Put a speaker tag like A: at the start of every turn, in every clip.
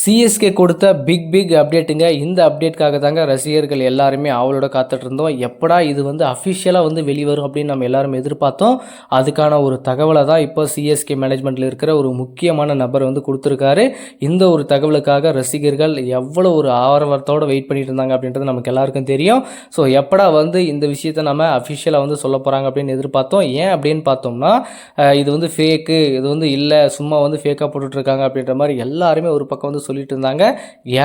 A: CSK கொடுத்த big big அப்டேட்டுங்க இந்த அப்டேட்காக தாங்க ரசிகர்கள் எல்லாருமே அவளோட காத்துட்டு இருந்தோம் எப்படா இது வந்து அஃபிஷியலாக வந்து வெளிவரும் அப்படின்னு நம்ம எல்லாரும் எதிர்பார்த்தோம். அதுக்கான ஒரு தகவலை தான் இப்போ சிஎஸ்கே மேனேஜ்மெண்ட்டில் இருக்கிற ஒரு முக்கியமான நபர் வந்து கொடுத்துருக்காரு. இந்த ஒரு தகவலுக்காக ரசிகர்கள் எவ்வளோ ஒரு ஆரவாரத்தோடு வெயிட் பண்ணிட்டு இருந்தாங்க அப்படின்றது நமக்கு எல்லாருக்கும் தெரியும். ஸோ எப்படா வந்து இந்த விஷயத்தை நம்ம அஃபிஷியலாக வந்து சொல்ல போகிறாங்க அப்படின்னு எதிர்பார்த்தோம். ஏன் அப்படின்னு பார்த்தோம்னா இது வந்து ஃபேக்கு இது வந்து இல்லை சும்மா வந்து ஃபேக்காக போட்டுட்ருக்காங்க அப்படின்ற மாதிரி எல்லாருமே ஒரு பக்கம் வந்து சொல்லிட்டு இருந்தாங்க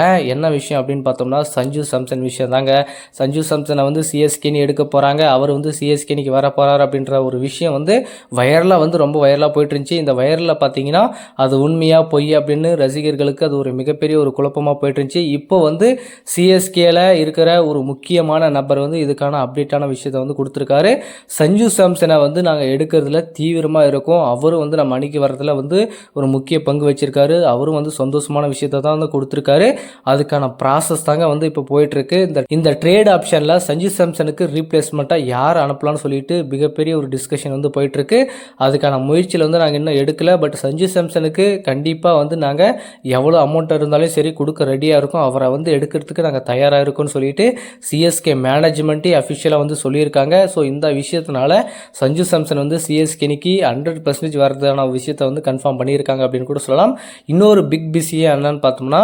A: ஏன்? என்ன விஷயம் அப்படின்னு பார்த்தோம்னா சஞ்சு சாம்சன் விஷயம் தாங்க. சஞ்சு சாம்சனை வந்து சிஎஸ்கேன்னு எடுக்க போகிறாங்க அவர் வந்து சிஎஸ்கேனிக்கு வர போகிறார் அப்படின்ற ஒரு விஷயம் வந்து வைரலாக வந்து ரொம்ப வைரலாக போயிட்டு இருந்துச்சு இந்த வைரலில் பார்த்தீங்கன்னா அது உண்மையாக பொய் அப்படின்னு ரசிகர்களுக்கு அது ஒரு மிகப்பெரிய ஒரு குழப்பமாக போயிட்டு இருந்துச்சு இப்போ வந்து சிஎஸ்கேல இருக்கிற ஒரு முக்கியமான நபர் வந்து இதுக்கான அப்டேட்டான விஷயத்தை வந்து கொடுத்துருக்காரு. சஞ்சு சாம்சனை வந்து நாங்கள் எடுக்கிறதுல தீவிரமாக இருக்கோம். அவரும் வந்து நம்ம அணிக்கு வரதுல வந்து ஒரு முக்கிய பங்கு வச்சிருக்காரு. அவரும் வந்து சந்தோஷமான விஷயத்தை தான் வந்து கொடுத்துருக்காரு. அதுக்கான ப்ராசஸ் தாங்க வந்து இப்போ போயிட்டுருக்கு. இந்த இந்த ட்ரேட் ஆப்ஷனில் சஞ்சு சாம்சனுக்கு ரீப்ளேஸ்மெண்ட்டாக யார் அனுப்பலாம்னு சொல்லிட்டு மிகப்பெரிய ஒரு டிஸ்கஷன் வந்து போயிட்டுருக்கு. அதுக்கான முயற்சியில் வந்து நாங்கள் இன்னும் எடுக்கலை. பட் சஞ்சு சாம்சனுக்கு கண்டிப்பாக வந்து நாங்கள் எவ்வளோ அமௌண்ட் இருந்தாலும் சரி கொடுக்க ரெடியாக இருக்கும். அவரை வந்து எடுக்கிறதுக்கு நாங்கள் தயாராக இருக்கோம்னு சொல்லிட்டு சிஎஸ்கே மேனேஜ்மெண்ட்டே அஃபிஷியலாக வந்து சொல்லியிருக்காங்க. ஸோ இந்த விஷயத்தினால சஞ்சு சாம்சன் வந்து சிஎஸ்கேனிக்கு ஹண்ட்ரட் பர்சன்டேஜ் வரதான விஷயத்தை வந்து கன்ஃபார்ம் பண்ணியிருக்காங்க அப்படின்னு கூட சொல்லலாம். இன்னொரு பிக் பிஸியே என்னன்னு பார்த்தோம்னா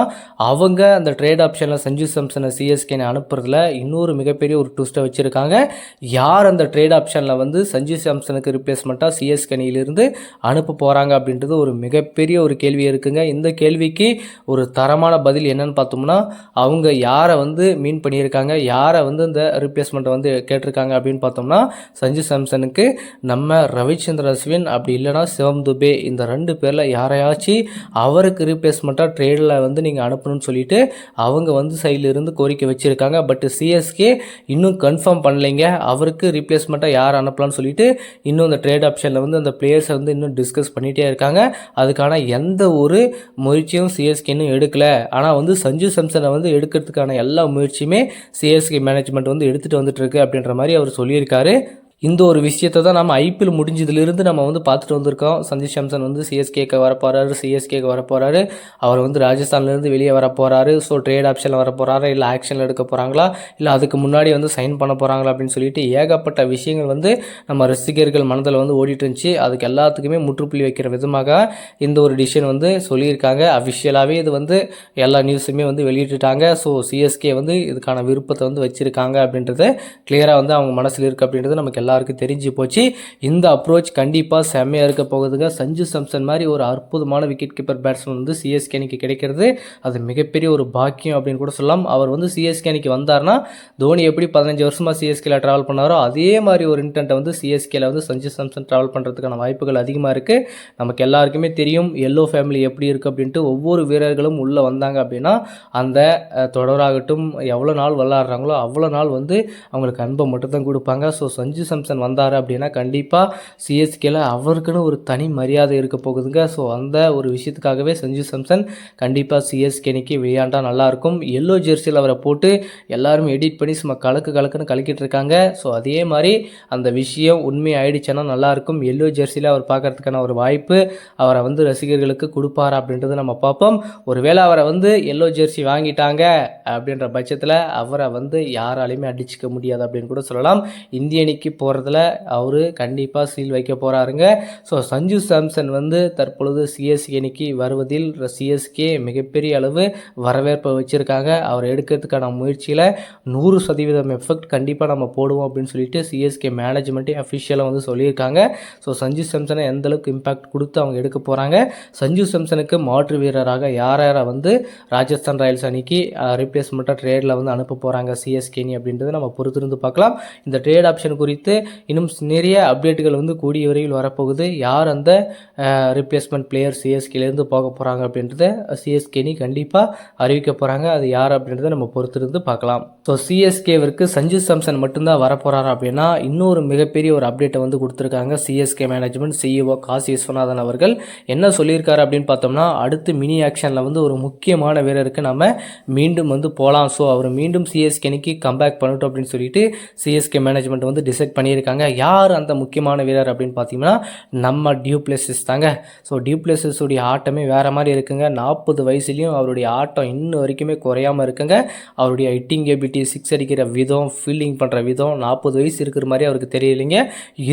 A: அவங்க அந்த ட்ரேட் ஆப்ஷனில் சஞ்சு சாம்சனை சிஎஸ்கேனை அனுப்புறதுல இன்னொரு மிகப்பெரிய ஒரு ட்விஸ்ட்டை வச்சுருக்காங்க. யார் அந்த ட்ரேட் ஆப்ஷனில் வந்து சஞ்சு சாம்சனுக்கு ரிப்ளேஸ்மெண்ட்டாக சிஎஸ்கேனியிலிருந்து அனுப்ப போகிறாங்க அப்படின்றது ஒரு மிகப்பெரிய ஒரு கேள்வி இருக்குங்க. இந்த கேள்விக்கு ஒரு தரமான பதில் என்னன்னு பார்த்தோம்னா அவங்க யாரை வந்து மீன் பண்ணியிருக்காங்க யாரை வந்து இந்த ரிப்ளேஸ்மெண்ட்டை வந்து கேட்டிருக்காங்க அப்படின்னு பார்த்தோம்னா சஞ்சு சாம்சனுக்கு நம்ம ரவிச்சந்திர அஸ்வின் அப்படி இல்லைன்னா சிவம் துபே இந்த ரெண்டு பேரில் யாரையாச்சும் அவருக்கு ரீப்ளேஸ்மெண்ட்டாக ட்ரேடில் வந்து நீங்கள் அனுப்பணும்னு சொல்லிட்டு அவங்க வந்து சைடில் இருந்து கோரிக்கை வச்சுருக்காங்க. பட் சிஎஸ்கே இன்னும் கன்ஃபார்ம் பண்ணலைங்க. அவருக்கு ரீப்ளேஸ்மெண்ட்டாக யார் அனுப்பலாம்னு சொல்லிட்டு இன்னும் இந்த ட்ரேட் ஆப்ஷனில் வந்து அந்த பிளேயர்ஸை வந்து இன்னும் டிஸ்கஸ் பண்ணிகிட்டே இருக்காங்க. அதுக்கான எந்த ஒரு முயற்சியும் சிஎஸ்கே இன்னும் எடுக்கல. ஆனால் வந்து சஞ்சு சம்சனை வந்து எடுக்கிறதுக்கான எல்லா முயற்சியுமே சிஎஸ்கே மேனேஜ்மெண்ட் வந்து எடுத்துகிட்டு வந்துட்டுருக்கு அப்படின்ற மாதிரி அவர் சொல்லியிருக்காரு. இந்த ஒரு விஷயத்தை தான் நம்ம ஐபிஎல் முடிஞ்சதுலேருந்து நம்ம வந்து பார்த்துட்டு வந்திருக்கோம். சஞ்சு சாம்சன் வந்து சிஎஸ்கேக்கு வரப்போகிறாரு சிஎஸ்கேக்கு வரப்போறாரு அவர் வந்து ராஜஸ்தான்லேருந்து வெளியே வர போகிறாரு ஸோ ட்ரேட் ஆப்ஷனில் வர போகிறாரு இல்லை ஆக்ஷனில் எடுக்க போகிறாங்களா இல்லை அதுக்கு முன்னாடி வந்து சைன் பண்ண போகிறாங்களா அப்படின்னு சொல்லிட்டு ஏகப்பட்ட விஷயங்கள் வந்து நம்ம ரசிகர்கள் மனதில் வந்து ஓடிட்டு இருந்துச்சு. அதுக்கு எல்லாத்துக்குமே முற்றுப்புள்ளி வைக்கிற விதமாக இந்த ஒரு டிசிஷன் வந்து சொல்லியிருக்காங்க. அஃபிஷியலாகவே இது வந்து எல்லா நியூஸுமே வந்து வெளியிட்டுட்டாங்க. ஸோ சிஎஸ்கே வந்து இதுக்கான விருப்பத்தை வந்து வச்சுருக்காங்க அப்படின்றத கிளியராக வந்து அவங்க மனசில் இருக்குது அப்படின்றது நமக்கு எல்லாருக்கும் தெரிஞ்சு போச்சு. இந்த அப்ரோச் கண்டிப்பாக செம்மையாக இருக்க போகுதுங்க. சஞ்சு சம்சன் மாதிரி ஒரு அற்புதமான விக்கெட் கீப்பர் பேட்ஸ்மேன் வந்து சிஎஸ்கே அணிக்கு கிடைக்கிறது. அது மிகப்பெரிய ஒரு பாக்கியம் அப்படின்னு கூட சொல்லலாம். அவர் வந்து சிஎஸ்கே அணிக்கு வந்தார்னா தோனி எப்படி பதினஞ்சு வருஷமாக சிஎஸ்கேல ட்ராவல் பண்ணாரோ அதே மாதிரி ஒரு இன்டென்ட்டை வந்து சிஎஸ்கேல வந்து சஞ்சு சாம்சன் ட்ராவல் பண்ணுறதுக்கான வாய்ப்புகள் அதிகமாக இருக்குது நமக்கு எல்லாருக்குமே தெரியும் எல்லோ ஃபேமிலி எப்படி இருக்குது அப்படின்ட்டு ஒவ்வொரு வீரர்களும் உள்ளே வந்தாங்க அப்படின்னா அந்த தொடராகட்டும் எவ்வளோ நாள் விளாட்றாங்களோ அவ்வளோ நாள் வந்து அவங்களுக்கு அன்பை மட்டும்தான் கொடுப்பாங்க. ஸோ சஞ்சு சாம்சன் வந்தார் அப்படின்னா கண்டிப்பாக சிஎஸ்கேல அவருக்குன்னு ஒரு தனி மரியாதை இருக்க போகுதுங்க. ஸோ அந்த ஒரு விஷயத்துக்காகவே சஞ்சு சாம்சன் கண்டிப்பாக சிஎஸ்கேனிக்கு விளையாண்டா நல்லாயிருக்கும் எல்லோ ஜெர்சியில் அவரை போட்டு எல்லாரும் எடிட் பண்ணி சும்மா கலக்கு கலக்குன்னு கலக்கிட்டு இருக்காங்க. ஸோ அதே மாதிரி அந்த விஷயம் உண்மை ஆயிடுச்சுன்னா நல்லாயிருக்கும் எல்லோ ஜெர்சியில் அவர் பார்க்குறதுக்கான ஒரு வாய்ப்பு அவரை வந்து ரசிகர்களுக்கு கொடுப்பாரா அப்படின்றத நம்ம பார்ப்போம். ஒருவேளை அவரை வந்து எல்லோ ஜெர்சி வாங்கிட்டாங்க அப்படின்ற பட்சத்தில் அவரை வந்து யாராலையுமே அடிச்சுக்க முடியாது அப்படின்னு கூட சொல்லலாம். இந்திய அணிக்கு போகிறதுல அவர் கண்டிப்பாக சீல் வைக்க போகிறாருங்க ஸோ சஞ்சு சாம்சன் வந்து தற்பொழுது சிஎஸ்கே அணிக்கு வருவதில் சிஎஸ்கே மிகப்பெரிய அளவு வரவேற்பை வச்சுருக்காங்க. அவர் எடுக்கிறதுக்கான முயற்சியில் நூறு சதவீதம் எஃபெக்ட் கண்டிப்பாக நம்ம போடுவோம் அப்படின்னு சொல்லிட்டு சிஎஸ்கே மேனேஜ்மெண்ட்டே அஃபிஷியலாக வந்து சொல்லியிருக்காங்க. ஸோ சஞ்சு சாம்சனை எந்த அளவுக்கு இம்பாக்ட் கொடுத்து அவங்க எடுக்க போகிறாங்க சஞ்சு சாம்சனுக்கு மாற்று வீரராக யார் யாரை வந்து ராஜஸ்தான் ராயல்ஸ் அணிக்கு ரீப்ளேஸ்மெண்ட்டாக ட்ரேடில் வந்து அனுப்ப போகிறாங்க சிஎஸ்கேனி அப்படின்றத நம்ம பொறுத்திருந்து பார்க்கலாம். இந்த ட்ரேட் ஆப்ஷன் குறித்து இன்னும் நிறைய அப்டேட்டுகள் வந்து கூடிய விரைவில் வரப்போகுது. யார் அந்த ரிப்ளேஸ்மெண்ட் பிளேயர் சிஎஸ்கேலேருந்து போக போகிறாங்க அப்படின்றத சிஎஸ்கேனி கண்டிப்பாக அறிவிக்க போகிறாங்க அது யார் அப்படின்றத நம்ம பொறுத்திருந்து பார்க்கலாம். ஸோ சிஎஸ்கேவிற்கு சஞ்சு சாம்சன் மட்டும்தான் வரப்போகிறாரு அப்படின்னா இன்னொரு மிகப்பெரிய ஒரு அப்டேட்டை வந்து கொடுத்துருக்காங்க CSK management CEO Kasi Viswanathan அவர்கள். என்ன சொல்லியிருக்காரு அப்படின்னு பார்த்தோம்னா அடுத்து மினி ஆக்ஷனில் வந்து ஒரு முக்கியமான வீரருக்கு நம்ம மீண்டும் வந்து போகலாம் ஸோ அவர் மீண்டும் சிஎஸ்கேனிக்கு கம்பேக் பண்ணட்டும் அப்படின்னு சொல்லிட்டு சிஎஸ்கே மேனேஜ்மெண்ட் வந்து டிசைட் பண்ணியிருக்காங்க. யார் அந்த முக்கியமான வீரர் அப்படின்னு பார்த்தீங்கன்னா நம்ம டியூப்ளெசிஸ் தாங்க. ஸோ டியூப்ளெசிஸுடைய ஆட்டமே வேறு மாதிரி இருக்குங்க. நாற்பது வயசுலேயும் அவருடைய ஆட்டம் இன்னும் வரைக்குமே குறையாமல் இருக்குங்க. அவருடைய ஹிட்டிங் எபிலிட்டி சிக்ஸ் அடிக்கிற விதம் ஃபீல்டிங் பண்ணுற விதம் நாற்பது வயசு இருக்கிற மாதிரி அவருக்கு தெரியலைங்க.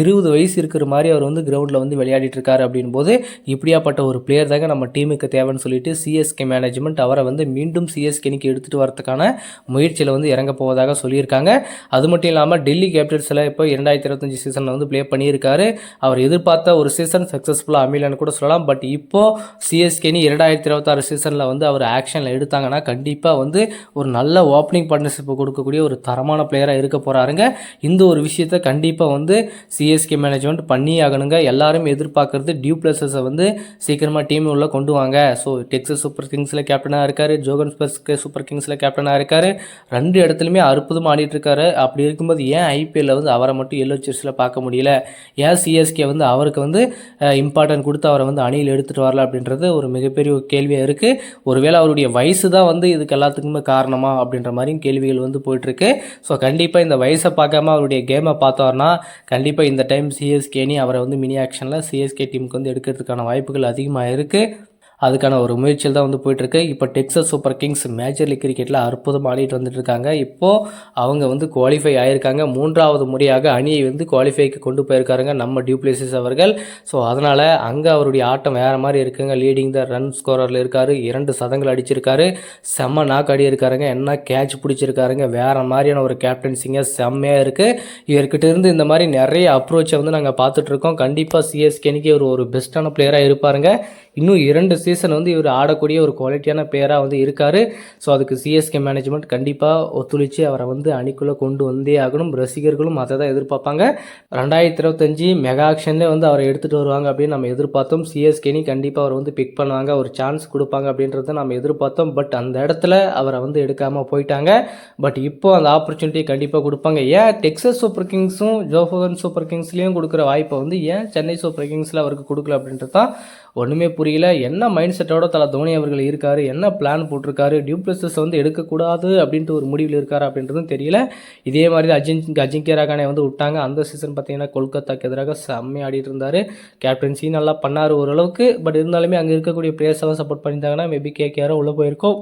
A: இருபது வயசு இருக்கிற மாதிரி அவர் வந்து கிரவுண்டில் வந்து விளையாடிட்டு இருக்காரு அப்படின் போது இப்படியாப்பட்ட ஒரு பிளேயர் தாங்க நம்ம டீமுக்கு தேவைன்னு சொல்லிட்டு சிஎஸ்கே மேனேஜ்மெண்ட் அவரை வந்து மீண்டும் சிஎஸ்கேனிக்கு எடுத்துகிட்டு வரதுக்கான முயற்சியில் வந்து இறங்க போவதாக சொல்லியிருக்காங்க. அது மட்டும் இல்லாமல் டெல்லி கேபிட்டல்ஸில் இப்போ இரண்டாயிரத்தி இருபத்தஞ்சி சீசனில் வந்து ப்ளே பண்ணியிருக்காரு. அவர் எதிர்பார்த்த ஒரு சீசன் சக்ஸஸ்ஃபுல்லாக அமையலன்னு கூட சொல்லலாம். பட் இப்போது சிஎஸ்கேனி இரண்டாயிரத்தி இருபத்தாறு சீசனில் வந்து அவர் ஆக்ஷனில் எடுத்தாங்கன்னா கண்டிப்பாக வந்து ஒரு நல்ல ஓப்பனிங் பார்ட்னர்ஷிப் கொடுக்கக்கூடிய ஒரு தரமான பிளேயராக இருக்க போகிறாருங்க இந்த ஒரு விஷயத்தை கண்டிப்பாக வந்து சிஎஸ்கே மேனேஜ்மெண்ட் பண்ணி ஆகணுங்க. எல்லாரும் எதிர்பார்க்குறது டியூ பிளஸஸை வந்து சீக்கிரமாக டீம் உள்ளே கொண்டு வாங்க. ஸோ டெக்ஸஸ் சூப்பர் கிங்ஸில் கேப்டனாக இருக்கார். ஜோகன் சூப்பர் கிங்ஸில் கேப்டனாக இருக்கார். ரெண்டு இடத்துலையுமே அற்புதமாக ஆடிட்டு இருக்காரு. அப்படி இருக்கும்போது ஏன் ஐபிஎல்ல வந்து அவரை மட்டும் எல்லோ செர்ஸில் பார்க்க முடியல. ஏன் சிஎஸ்கே வந்து அவருக்கு வந்து இம்பார்ட்டன்ட் கொடுத்து அவரை வந்து அணியில் எடுத்துகிட்டு வரல அப்படின்றது ஒரு மிகப்பெரிய ஒரு கேள்வியாக இருக்குது ஒருவேளை அவருடைய வயசு தான் வந்து இதுக்கு எல்லாத்துக்குமே காரணமா அப்படின்ற மாதிரியும் கேள்விகள் வந்து போயிட்டுருக்கு. ஸோ கண்டிப்பாக இந்த வயசை பார்க்காம அவருடைய கேமை பார்த்தோம்னா கண்டிப்பாக இந்த டைம் சிஎஸ்கேனி அவரை வந்து மினி ஆக்ஷனில் சிஎஸ்கே டீமுக்கு வந்து எடுக்கிறதுக்கான வாய்ப்புகள் அதிகமாக இருக்குது அதுக்கான ஒரு முயற்சியில் தான் வந்து போயிட்டுருக்கு. இப்போ Texas super kings major league கிரிக்கெட்டில் அற்புதம் ஆடிட்டு வந்துட்டு இருக்காங்க இப்போது அவங்க வந்து குவாலிஃபை ஆகியிருக்காங்க மூன்றாவது முறையாக அணியை வந்து குவாலிஃபைக்கு கொண்டு போயிருக்காருங்க நம்ம டியூப்ளேசிஸ் அவர்கள். ஸோ அதனால் அங்கே அவருடைய ஆட்டம் வேறு மாதிரி இருக்குங்க. லீடிங் த ரன் ஸ்கோரரில் இருக்கார். இரண்டு சதங்கள் அடிச்சிருக்காரு. செம்ம நாக்கு அடி இருக்காருங்க என்ன கேட்ச் பிடிச்சிருக்காருங்க. வேறு மாதிரியான ஒரு கேப்டன்சிங்க செம்மையாக இருக்குது இவர்கிட்ட இருந்து இந்த மாதிரி நிறைய அப்ரோச்சை வந்து நாங்கள் பார்த்துட்ருக்கோம் கண்டிப்பாக சிஎஸ்கேனிக்கு ஒரு ஒரு பெஸ்ட்டான பிளேயராக இருப்பாருங்க. இன்னும் இரண்டு சீசன் வந்து இவர் ஆடக்கூடிய ஒரு குவாலிட்டியான பிளேயராக வந்து இருக்கார். ஸோ அதுக்கு சிஎஸ்கே மேனேஜ்மெண்ட் கண்டிப்பாக ஒத்துழைச்சி அவரை வந்து அணிக்குள்ளே கொண்டு வந்தே ஆகணும். ரசிகர்களும் அதை தான் எதிர்பார்ப்பாங்க. ரெண்டாயிரத்தி இருபத்தஞ்சி மெகா ஆக்ஷன்லேயே வந்து அவரை எடுத்துகிட்டு வருவாங்க அப்படின்னு நம்ம எதிர்பார்த்தோம். சிஎஸ்கேனி கண்டிப்பாக அவர் வந்து பிக் பண்ணுவாங்க. ஒரு சான்ஸ் கொடுப்பாங்க அப்படின்றத நம்ம எதிர்பார்த்தோம். பட் அந்த இடத்துல அவரை வந்து எடுக்காமல் போயிட்டாங்க. பட் இப்போ அந்த ஆப்பர்ச்சுனிட்டி கண்டிப்பாக கொடுப்பாங்க. ஏன்? டெக்ஸஸ் சூப்பர் கிங்ஸும் ஜோஃபகன் சூப்பர் கிங்ஸ்லேயும் கொடுக்குற வாய்ப்பை வந்து ஏன் சென்னை சூப்பர் கிங்ஸில் அவருக்கு கொடுக்கல அப்படின்றது தான் ஒன்றுமே புரியல. என்ன மைண்ட் செட்டோட தலை தோனி அவர்கள் இருக்கார்? என்ன பிளான் போட்டிருக்காரு? டியூப்ளஸஸ் வந்து எடுக்கக்கூடாது அப்படின்ட்டு ஒரு முடிவில் இருக்கார் அப்படின்றதும் தெரியல. இதே மாதிரி அஜிங் அஜிங்கிய ரகானே வந்து விட்டாங்க. அந்த சீசன் பார்த்தீங்கன்னா கொல்கத்தாக்கு எதிராக செம்மையாக ஆடிட்டு இருந்தார். கேப்டன்சி நல்லா பண்ணார் ஓரளவுக்கு. பட் இருந்தாலுமே அங்கே இருக்கக்கூடிய பிளேயர்ஸெல்லாம் சப்போர்ட் பண்ணியிருந்தாங்கன்னா மேபி கேகேஆரோ உள்ளே போயிருக்கோம்.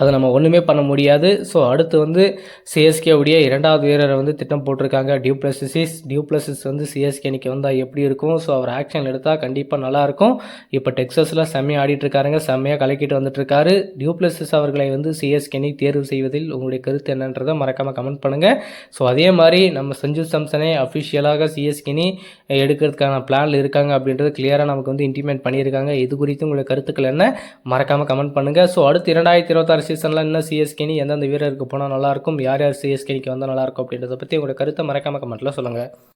A: அதை நம்ம ஒன்றுமே பண்ண முடியாது. ஸோ அடுத்து வந்து சிஎஸ்கேவுடைய இரண்டாவது வீரரை வந்து திட்டம் போட்டிருக்காங்க. டியூப்ளசிஸ் டியூப்ளசிஸ் வந்து சிஎஸ்கே அன்றைக்கி வந்தால் எப்படி இருக்கும்? ஸோ அவர் ஆக்ஷன் எடுத்தால் கண்டிப்பாக நல்லாயிருக்கும் இப்போ டெக்ஸஸில் செம்மையாக ஆடிட்டுருக்காருங்க செம்மையாக கலக்கிட்டு வந்துட்டுருக்காரு டியூப்ளசிஸ் அவர்களை வந்து சிஎஸ்கே சிஎஸ்கேனி தேர்வு செய்வதில் உங்களுடைய கருத்து என்னன்றதை மறக்காமல் கமெண்ட் பண்ணுங்கள் ஸோ அதே மாதிரி நம்ம சஞ்சு சாம்சனை அஃபிஷியலாக சிஎஸ்கேனி எடுக்கிறதுக்கான பிளானில் இருக்காங்க அப்படின்றது கிளியராக நமக்கு வந்து இன்டிமேட் பண்ணியிருக்காங்க. இது குறித்து உங்களுடைய கருத்துக்கள் என்ன? மறக்காமல் கமெண்ட் பண்ணுங்கள் ஸோ அடுத்து இரண்டாயிரத்தி இருபத்தி இருபத்தாறு சீசனில் இன்னும் சிஎஸ்கேனி எந்தெந்த வீரருக்கு போனால் நல்லாயிருக்கும் யார் யார் சிஎஸ்கேனிக்கு வந்தால் நல்லாயிருக்கும் அப்படின்றத பற்றி உங்களோட கருத்தை மறக்காமல் கமெண்ட்டில் சொல்லுங்கள்